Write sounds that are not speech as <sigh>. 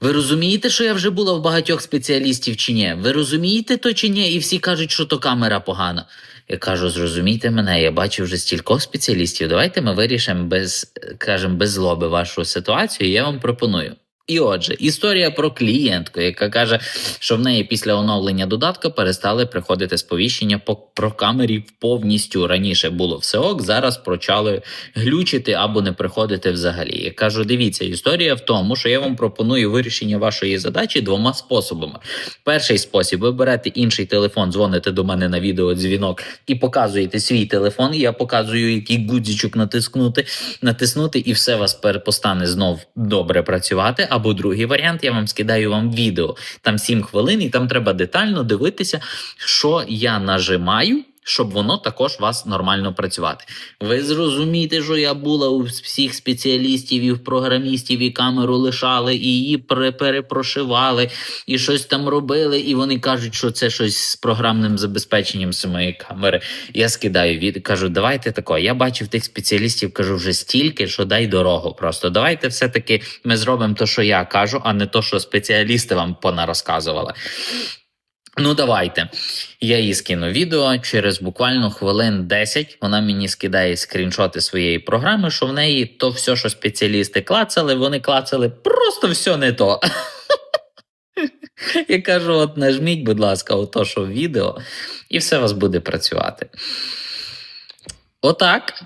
Ви розумієте, що я вже була в багатьох спеціалістів чи ні? Ви розумієте то чи ні? І всі кажуть, що то камера погана. Я кажу, зрозумійте мене, я бачу вже стількох спеціалістів. Давайте ми вирішимо без, кажемо, без злоби вашу ситуацію. і Я вам пропоную. І отже, історія про клієнтку, яка каже, що в неї після оновлення додатка перестали приходити сповіщення по про камері повністю. Раніше було все ок, зараз почали глючити або не приходити взагалі. Я кажу, дивіться, історія в тому, що я вам пропоную вирішення вашої задачі двома способами. Перший спосіб: ви берете інший телефон, дзвоните до мене на відеодзвінок і показуєте свій телефон. Я показую, який гудзичок натискнути, натиснути, і все вас перепостане знов добре працювати. Або другий варіант, я вам скидаю вам відео. Там 7 хвилин, і там треба детально дивитися, що я нажимаю. Щоб воно також вас нормально працювати. Ви зрозумієте, що я була у всіх спеціалістів і в програмістів, і камеру лишали, і її пере- перепрошивали, і щось там робили. І вони кажуть, що це щось з програмним забезпеченням самої камери. Я скидаю від кажу, давайте тако. Я бачив тих спеціалістів, кажу вже стільки, що дай дорогу. Просто давайте все-таки ми зробимо те, що я кажу, а не то, що спеціалісти вам понарозказували. Ну, давайте. Я їй скину відео. Через буквально хвилин 10 вона мені скидає скріншоти своєї програми, що в неї то все, що спеціалісти клацали, вони клацали просто все не то. <laughs> Я кажу: от нажміть, будь ласка, ото, що в відео, і все у вас буде працювати. Отак.